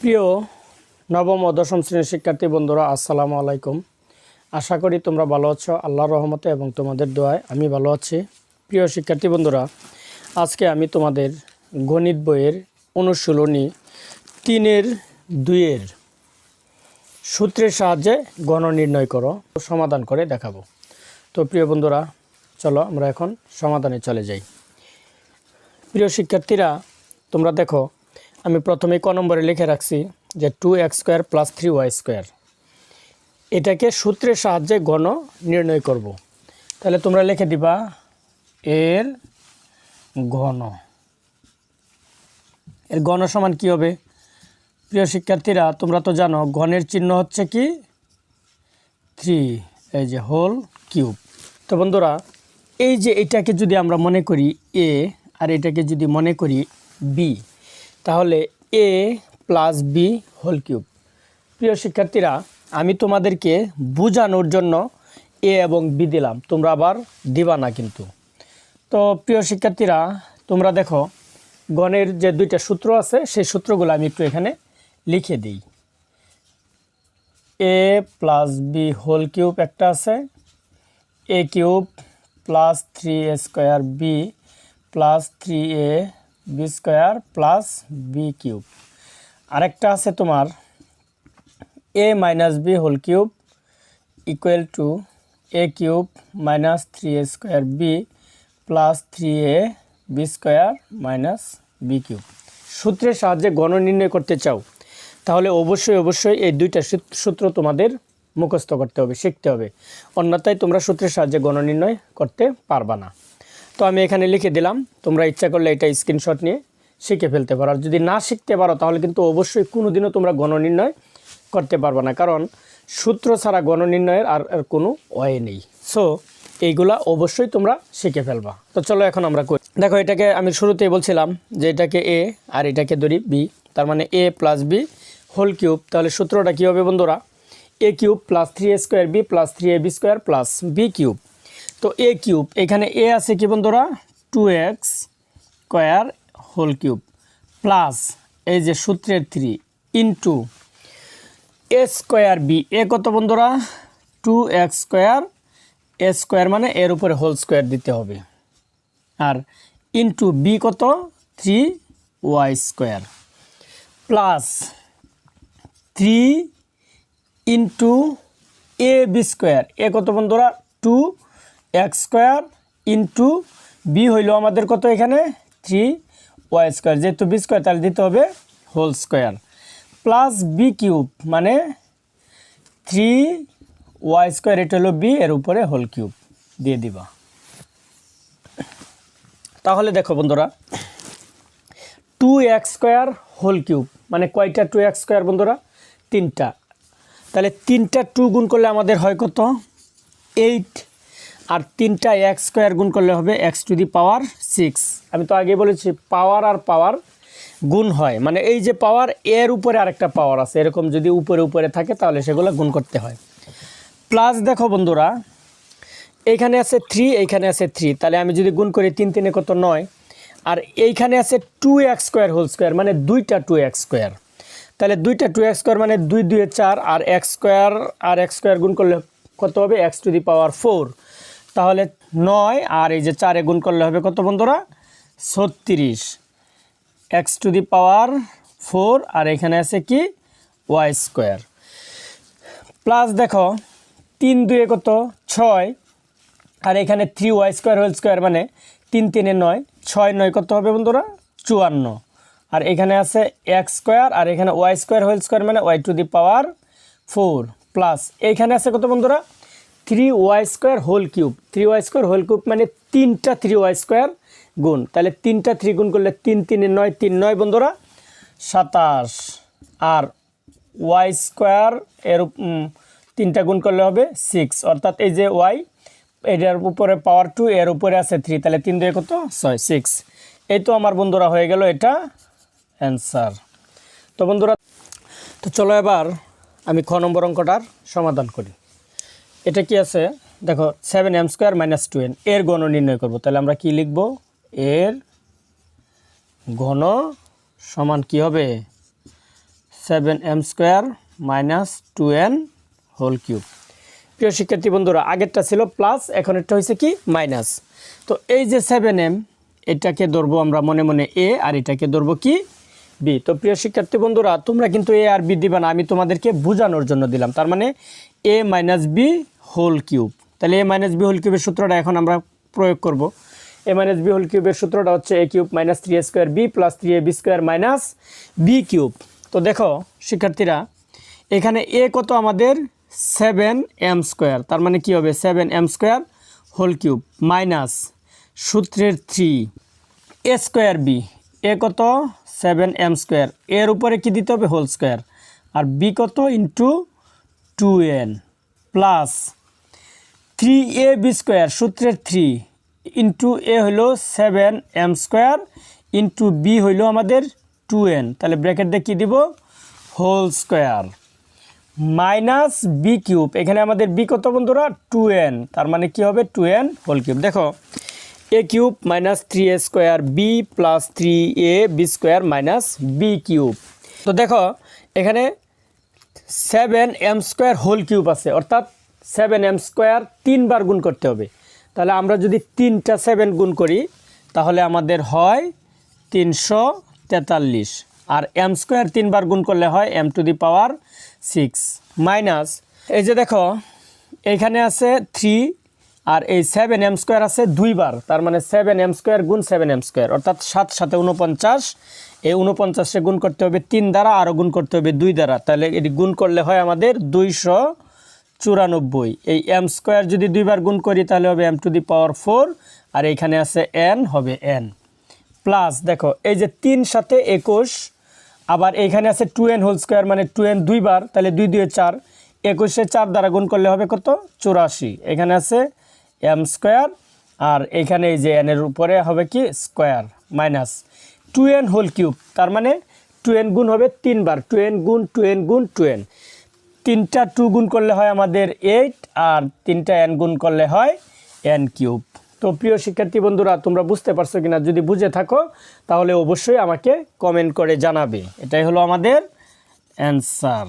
প্রিয় নবম ও দশম শ্রেণির শিক্ষার্থী বন্ধুরা, আসসালামু আলাইকুম। আশা করি তোমরা ভালো আছো, আল্লাহর রহমতে এবং তোমাদের দোয়ায় আমি ভালো আছি। প্রিয় শিক্ষার্থী বন্ধুরা, আজকে আমি তোমাদের গণিত বইয়ের অনুশীলনী তিনের দুইয়ের সূত্রের সাহায্যে গণ নির্ণয় করো, সমাধান করে দেখাবো। তো প্রিয় বন্ধুরা, চলো আমরা এখন সমাধানে চলে যাই। প্রিয় শিক্ষার্থীরা, তোমরা দেখো আমি প্রথমে ক নম্বরে লিখে রাখছি যে two x square plus three y square এটাকে সূত্রের সাহায্যে গণ নির্ণয় করব। তাহলে তোমরা লিখে দিবা এর ঘন। এর ঘন সমান কি হবে? প্রিয় শিক্ষার্থীরা, তোমরা তো জানো, ঘনের চিহ্ন হচ্ছে কি? থ্রি এই যে হোল কিউব তো বন্ধুরা, এই যে এটাকে যদি আমরা মনে করি এ আর এটাকে যদি মনে করি বি তাহলে A plus B whole cube প্রিয় শিক্ষার্থীরা, আমি তোমাদেরকে বোঝানোর জন্য এ এবং বি দিলাম। তোমরা আবার দিবা না কিন্তু। তো প্রিয় শিক্ষার্থীরা, তোমরা দেখো, গণের যে দুইটা সূত্র আছে, সেই সূত্রগুলো আমি একটু এখানে লিখে দিই। A plus B whole cube একটা আছে। A cube plus three A square B plus three A B square plus B cube. আরেকটা আছে তোমার A minus B whole cube equal to A cube minus three A square B plus three A B square minus B cube. সূত্রের সাহায্যে গণ নির্ণয় করতে চাও, তাহলে অবশ্যই অবশ্যই এই দুইটা সূত- সূত্র তোমাদের মুখস্থ করতে হবে, শিখতে হবে। অন্যথায় তোমরা সূত্রের সাহায্যে গণ নির্ণয় করতে পারবা না। তো আমি এখানে লিখে দিলাম, তোমরা ইচ্ছা করলে এটা স্ক্রিনশট নিয়ে শিখে ফেলতে পারো। আর যদি না শিখতে পারো, তাহলে কিন্তু অবশ্যই কোনো দিনও তোমরা গণনির্ণয় করতে পারবে না, কারণ সূত্র ছাড়া গণনির্ণয়ের আর আর কোনো ওয়ে নেই। সো এইগুলা অবশ্যই তোমরা শিখে ফেলবা। তো চলো এখন আমরা করি। দেখো, এটাকে আমি শুরুতেই বলছিলাম যে এটাকে এ আর এটাকে ধরি বি তার মানে A plus B whole cube তাহলে সূত্রটা কী হবে বন্ধুরা? A cube plus three A square B plus three A B square plus B cube তো এ কিউব, এখানে এ আছে কি বন্ধুরা? Two x square whole cube, plus এই যে সূত্রের three into A square B A কত বন্ধুরা? Two x square A square মানে এর উপরে হোল স্কোয়ার দিতে হবে। আর ইন্টু বি কত? Three y square, plus three into A B square A কত বন্ধুরা? Two x square into B হইল আমাদের কত এখানে? Three y square. যেহেতু বি স্কোয়ার, তাহলে দিতে হবে whole square. Plus B cube মানে থ্রি ওয়াই স্কোয়ার, এটা হলো বি, এর উপরে হোল কিউব দিয়ে দিবা। তাহলে দেখো বন্ধুরা, two x square whole cube মানে কয়টা টু এক্স স্কোয়ার বন্ধুরা? তিনটা। তাহলে তিনটা টু গুণ করলে আমাদের হয় কত? এইট আর তিনটা এক্স স্কোয়ার গুণ করলে হবে x to the power six আমি তো আগে বলেছি পাওয়ার আর পাওয়ার গুণ হয়। মানে এই যে পাওয়ার এর উপরে আরেকটা পাওয়ার আছে। এরকম যদি উপরে উপরে থাকে, তাহলে সেগুলো গুণ করতে হয়। প্লাস দেখো বন্ধুরা, এইখানে আছে থ্রি এইখানে আছে থ্রি তাহলে আমি যদি গুণ করি তিন, তিনে কত নয়? আর এইখানে আছে two x square whole square মানে দুইটা টু এক্স স্কোয়ার তাহলে দুইটা টু এক্স স্কোয়ার মানে দুই দুয়ে চার। আর এক্স স্কোয়ার আর এক্স স্কোয়ার গুণ করলে কত হবে? X to the power four তাহলে নয় আর এই যে চারে গুণ করলে হবে কত বন্ধুরা? ছত্রিশ। X to the power four আর এখানে আছে কি? ওয়াই স্কোয়ার প্লাস দেখো, তিন দুয়ে কত? ছয়। আর এখানে three y square whole square মানে তিন তিনে নয়। ছয় নয় কত হবে বন্ধুরা? চুয়ান্ন। আর এখানে আছে এক্স স্কোয়ার আর এখানে ওয়াই স্কোয়ার হোল স্কোয়ার মানে y to the power four plus এইখানে আছে কত বন্ধুরা? Three y square whole cube three y square whole cube মানে তিনটা থ্রি ওয়াই স্কোয়ার গুণ। তাহলে তিনটা থ্রি গুণ করলে তিন, তিনে নয়, তিন, নয় বন্ধুরা, সাতাশ। আর ওয়াই স্কোয়ার এর তিনটা গুণ করলে হবে সিক্স অর্থাৎ এই যে ওয়াই এটার উপরে পাওয়ার টু এর উপরে আছে থ্রি তাহলে তিন দুয়ে কত? ছয় সিক্স এই তো আমার বন্ধুরা হয়ে গেল এটা অ্যান্সার তো বন্ধুরা, তো চলো এবার আমি খ নম্বর অঙ্কটার সমাধান করি। এটা কি আছে? দেখো seven M square minus two N এর গণ নির্ণয় করব। তাহলে আমরা কি লিখব? এর ঘন সমান কি হবে? Seven M square minus two N whole cube প্রিয় শিক্ষার্থী বন্ধুরা, আগেরটা ছিল প্লাস এখন একটা হয়েছে কি? মাইনাস তো এই যে সেভেন এম এটাকে ধরবো আমরা মনে মনে এ আর এটাকে ধরবো কি? বি তো প্রিয় শিক্ষার্থী বন্ধুরা, তোমরা কিন্তু এ আর বি দিবা না, আমি তোমাদেরকে বোঝানোর জন্য দিলাম। তার মানে A minus B whole cube তাহলে এ মাইনাস বি হোল কিউবের সূত্রটা এখন আমরা প্রয়োগ করব। এ মাইনাস বি হোল কিউবের সূত্রটা হচ্ছে A cube minus three A square B plus three A B square minus B cube তো দেখো, শিক্ষার্থীরা, এখানে এ কত আমাদের? সেভেন এম স্কোয়ার তার মানে কি হবে? Seven M square whole cube minus সূত্রের three A square B A কত? সেভেন এম স্কোয়ার এর উপরে কি দিতে হবে? হোল স্কোয়ার আর বি কত into two N plus three A B square সূত্রের থ্রি ইন্টু এ হইল seven M square into B হইল আমাদের টু এন তাহলে ব্র্যাকেট দিয়ে কী দিব? Whole square minus B cube এখানে আমাদের বি কত বন্ধুরা? টু এন তার মানে কি হবে? টু এন হোল কিউব দেখো A cube minus three A square B plus three A B square minus B cube তো দেখো, এখানে seven M square whole cube আছে, অর্থাৎ সেভেন এম স্কোয়ার তিনবার গুণ করতে হবে। তাহলে আমরা যদি তিনটা সেভেন গুণ করি, তাহলে আমাদের হয় তিনশো তেতাল্লিশ। আর এম স্কোয়ার তিনবার গুণ করলে হয় M to the power six minus এই যে দেখো এইখানে আছে থ্রি আর এই সেভেন এম স্কোয়ার আছে দুইবার, তার মানে seven M square seven M M square অর্থাৎ সাত সাথে উনপঞ্চাশ এই উনপঞ্চাশে গুণ করতে হবে তিন দ্বারা, আরও গুণ করতে হবে দুই দ্বারা। তাহলে এটি গুণ করলে হয় আমাদের দুইশো চুরানব্বই। এই এম স্কোয়ার যদি দুইবার গুণ করি, তাহলে হবে M to the power four আর এইখানে আছে এন হবে এন প্লাস দেখো, এই যে তিন সাথে একুশ, আবার এইখানে আছে টু এন হোল স্কোয়ার মানে টু এন দুইবার, তাহলে দুই দুই চার। একুশে চার দ্বারা গুণ করলে হবে কত? চুরাশি। এখানে আছে এম স্কোয়ার আর এখানে এই যে এনের উপরে হবে কি? Square minus two N whole cube, তার মানে টু এন গুণ হবে তিনবার টু এন গুণ টু এন গুণ টু এন তিনটা টু গুণ করলে হয় আমাদের এইট, আর তিনটা এন গুণ করলে হয় এন কিউব। তো প্রিয় শিক্ষার্থী বন্ধুরা, তোমরা বুঝতে পারছ কিনা? যদি বুঝে থাকো, তাহলে অবশ্যই আমাকে কমেন্ট করে জানাবে। এটাই হলো আমাদের অ্যান্সার।